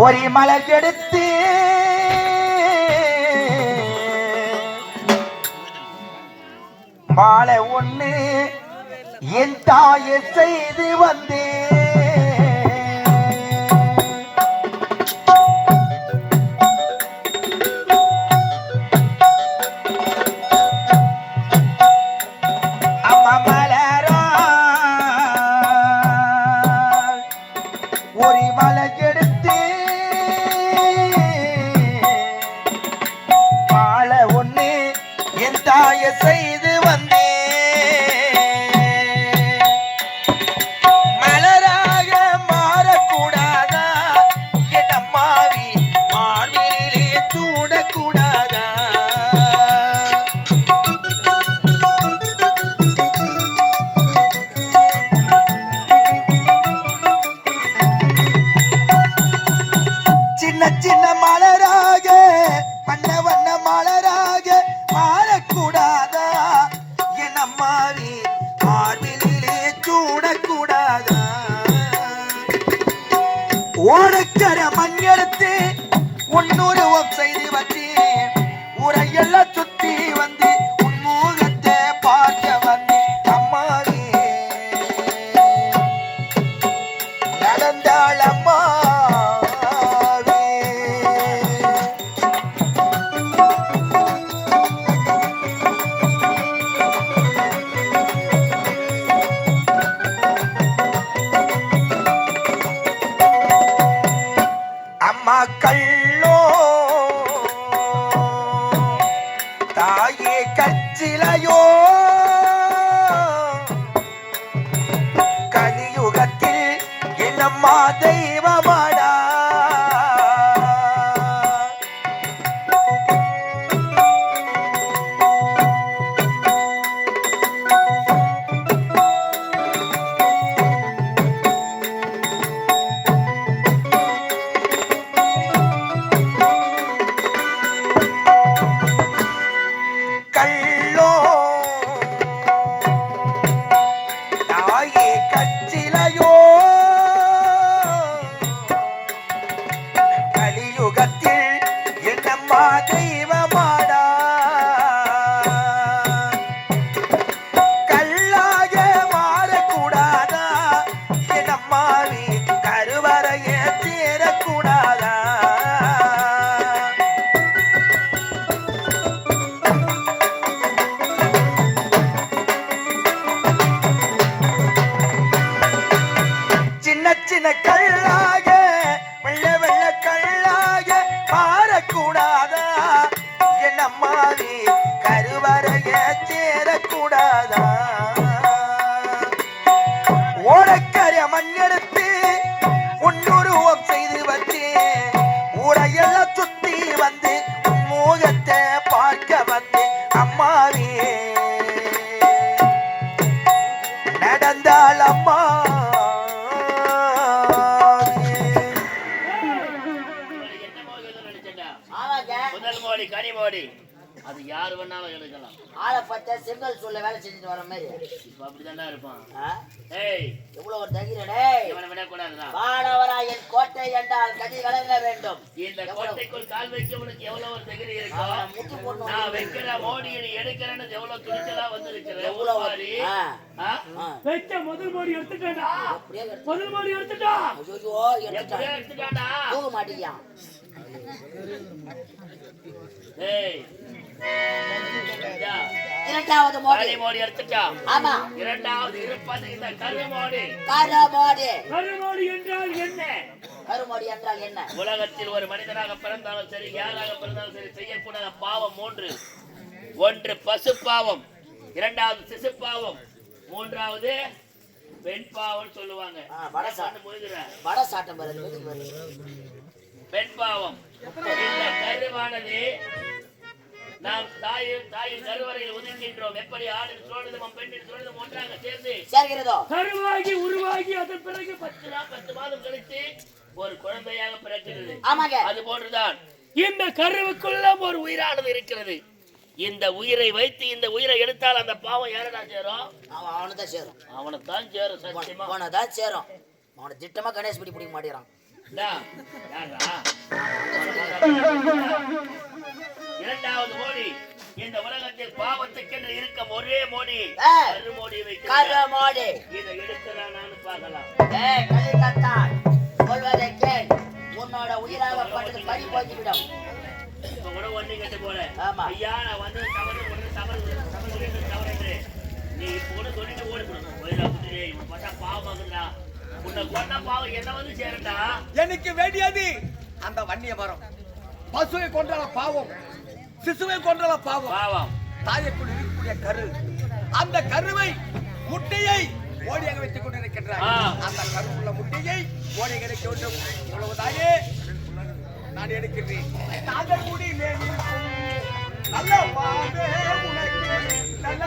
ஒரு மலர் எடுத்து மாலை ஒண்ணு என் தாயை செய்து வந்தேன். செங்கல் சொல்ல வேலை செஞ்சுட்டு வர மாதிரி. இப்ப அப்படிதான்டா இருப்பான்? ஏய் எவ்வளவு ஒரு டேய். இவனை விடக்கூடாதுடா. வானவரா என் கோட்டை என்றால் கதி வழங்க வேண்டும். இந்த கோட்டைக்குள் கால் வைக்க உனக்கு எவ்வளவு ஒரு தகுதி அவனை இருக்கும் முட்டு போடணும். நான் வைக்கிற மோடி எடுக்கிறேன்னு எவ்வளவு துணிச்சலா வந்திருக்கிற எவ்வளவு மாதிரி. வெச்ச முதல் மாடி எடுத்துட்டா அப்படியே எடுத்து- முதல் மாடி எடுத்துட்டா. ஐயோ. எடுத்துட்டான்டா. தூக்க மாட்டேங்கிறான். ஏய் இந்தா, இரண்டாவது மோடி. மோடி எடுத்துட்டா? ஆமா. இரண்டாவது இருப்பது இந்த கரு மோடி. கருமோடி கருமாடி என்றால் என்ன? கருமோடி என்றால் என்ன? உலகத்தில் ஒரு மனிதனாக பிறந்தாலும் சரி யாராக பிறந்தாலும் சரி செய்யக்கூடாத பாவம் மூன்று. ஒன்று பசு பாவம் இரண்டாவது சிசு பாவம் மூன்றாவது பெண் பாவம் சொல்லுவாங்க. வட சாட்டம். பெண் பாவம் இந்த கருவானது நாம் தாயும் தாயின் கருவறையில் ஒதுங்கின்றோம் எப்படி பெண்ணின் ஒன்றாக சேர்ந்து சேர்கிறதோ? கருவாகி உருவாகி அதன் பிறகு பத்து பத்து நாள் பத்து மாதம் கழித்து ஒரு குழந்தையாக பிறக்கிறது. ஆமாங்க. அது போன்றுதான். இந்த கருவுக்குள்ள ஒரு உயிரானது இருக்கிறது. இந்த உயிரை வைத்து இந்த உயிரை எடுத்தால் அந்த பாவம் யாரடா சேரும்? அவன் அவனுக்கு தான் சேரும். அவனைத்தான் சேரும் சத்தியமா? அவனை தான் சேரும். அவனை திட்டமா கணேஷ் பிடி பிடிக்க மாட்டேறான்? இரண்டாவது மோடி. இந்த உலகத்தில் பாவத்துக்கென்று இருக்க ஒரே மோடி. ஆ. கருமோடி கருமாடி. இதை எடுக்கிறானான்னு பார்க்கலாம். ஏய் கலிகத்தான் சொல்வதை கேள். உன்னோட உயிராக பட்டது பறி போய்விடும். இப்ப கூட ஒண்ணு கெட்டு போல. ஆமா. ஐயா நான் வந்து தவறு ஒண்ணு தவறு தவறு நீ இப்ப கூட சொல்லிட்டு போயிடா இவன் பார்த்தா பாவமாகுதுடா உன்னை கொண்டா பாவம் என்ன வந்து சேரண்டா எனக்கு வேண்டியது அந்த வன்னிய மரம் பசுவை கொண்டால பாவம். சிசுவை கொண்டால பாவம். பாவம். தாயக்குள் இருக்கக்கூடிய கரு. அந்த கருவை முட்டையை ஓடியாக வைத்துக் கொண்டிருக்கின்றார். அந்த கரு உள்ள முட்டையை ஓடி கிடைக்க வேண்டும் நான் எடுக்கின்றேன். நாங்கள் முடி மேல் இருக்கும் நல்ல பாவே உனக்கு நல்ல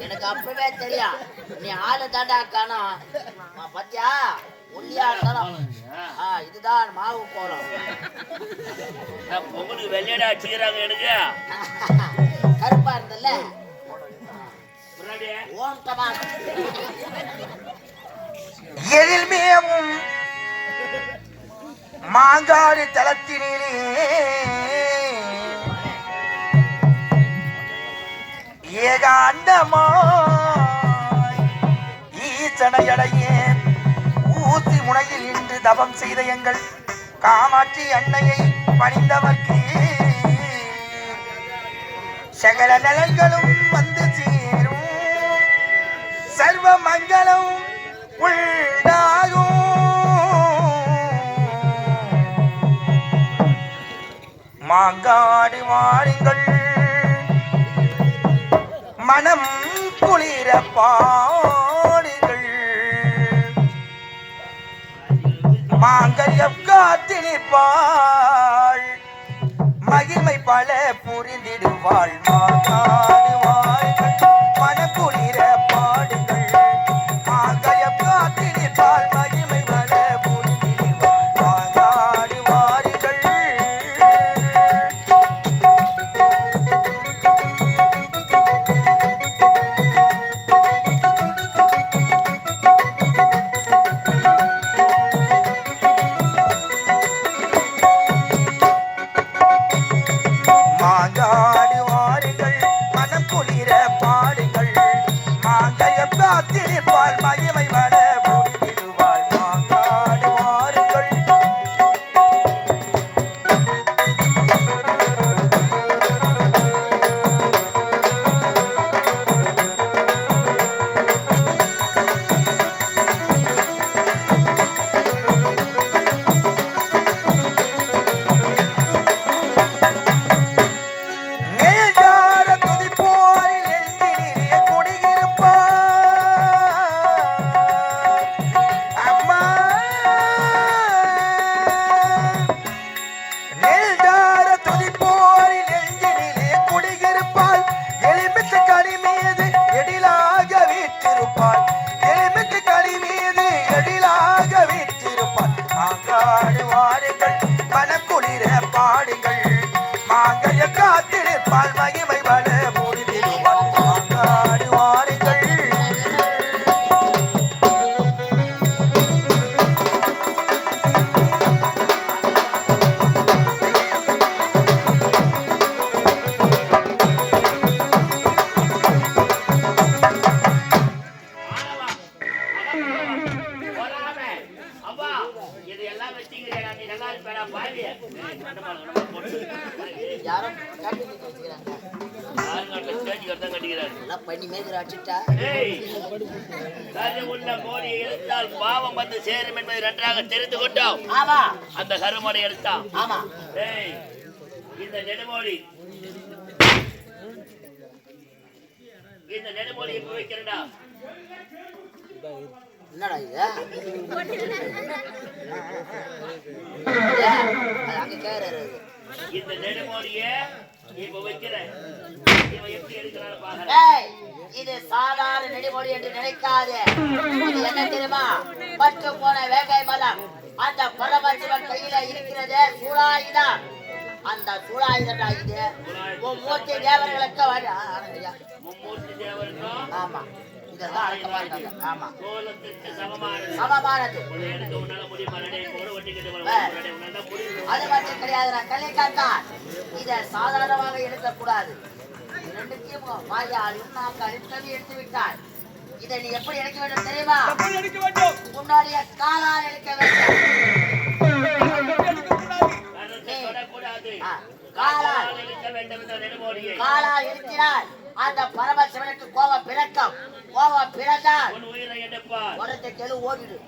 எனக்கு அப்பவே தெரியும். நீ ஆளு தாண்டா காணோம். ஆ, பாத்தியா? ஒல்லியா இருந்தாலும். ஆ, இதுதான் மாவு போறோம் நான் பொங்கலுக்கு வெள்ளையடா வச்சுக்கிறாங்க எனக்கு. கருப்பா இருந்தல்ல? முன்னாடி. ஓம் தமா எழில் மேவும் மாங்காடு தளத்தினிலே ஏகாந்தமாய் ஈசனையடையே ஊசி முனையில் இன்று தபம் செய்த எங்கள் காமாட்சி அன்னையை பணிந்தவர்க்கு. சகல நலன்களும் வந்து சேரும். சர்வ மங்களம் உண்டாகும். மாங்காடு வாருங்கள் மனம் குளிர பாடுங்கள் மாங்கல்யம் காத்திருப்பாள். மகிமை பல புரிந்திடுவாள் மாதா. கரு உள்ள மோடியை எடுத்தால் பாவம் வந்து சேரும் என்பதை நன்றாக தெரிந்து கொண்டோம். அந்த கருமடை ஏய், இந்த நெடுமோடி இந்த நெடுமோடி எப்ப வைக்கிறடா என்னடா இது? அங்க கேறாரு. இந்த நெடுமோடிய இப்ப வைக்கிறேன் இது சாதாரண நெடுமொழி என்று நினைக்காதே. என்ன தெரியுமா? பட்டு போன வேங்கை மலம் அந்த பரமசிவன் கையில இருக்கிறது அந்த சூழாயுதம் தேவர்களுக்கு ஆமா. இதெல்லாம் அடக்கமா இருக்காங்க ஆமா. சமமானது அது மட்டும் கிடையாது. நான் கல்லிக்காத்தான் இதை சாதாரணமாக எடுக்கக்கூடாது. எடுத்து விட்டால் இதை நீ எப்படி எடுக்க வேண்டும் தெரியுமா? உன்னுடைய காலால் எடுக்க வேண்டும். காலால். அந்த பரமசிவனுக்கு கோபம் பிறக்கும். கோபம் பிறந்தால் உன் உயிரை எடுப்பார். உடத்தை கெழு ஓடிடு.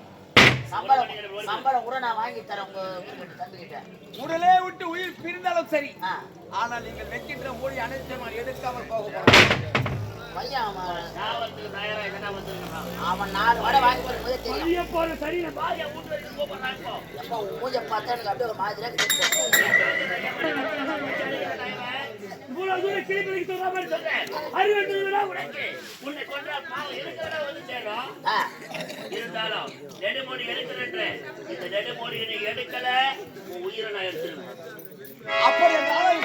சம்பளம் சம்பளம் கூட நான் வாங்கி தரேன் உங்க தம்பிக்கிட்ட உடலே விட்டு உயிர் பிரிந்தாலும் சரி. ஆனால் நீங்கள் வைக்கின்ற மொழி அனைத்தையும் நான் எடுக்காமல் போக போறேன் பையன் அவன் நாலு வடை வாங்கி வரும்போதே தெரியும். மூஞ்ச பார்த்தா எனக்கு அப்படியே ஒரு மாதிரியா சொல்ற மாதிரி சொல்றேன் உனக்கு உன்னை இருக்கிறதா வந்து சேரும் இருந்தாலும் நெடுமொழி எடுக்கிறேன் இந்த நெடுமொழியை நீ எடுக்கல உன் உயிரை நான் எடுத்துருவேன் அப்படி என்றால்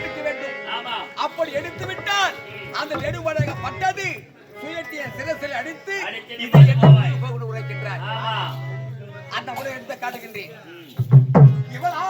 எடுக்க வேண்டும் ஆமா அப்படி எடுத்து விட்டால் அந்த நெடுமடக பட்டது சுயட்டிய சிரசில் அடித்து அடித்து உரைக்கின்றார் அந்த முறை எடுத்து காட்டுகின்றேன் இவளா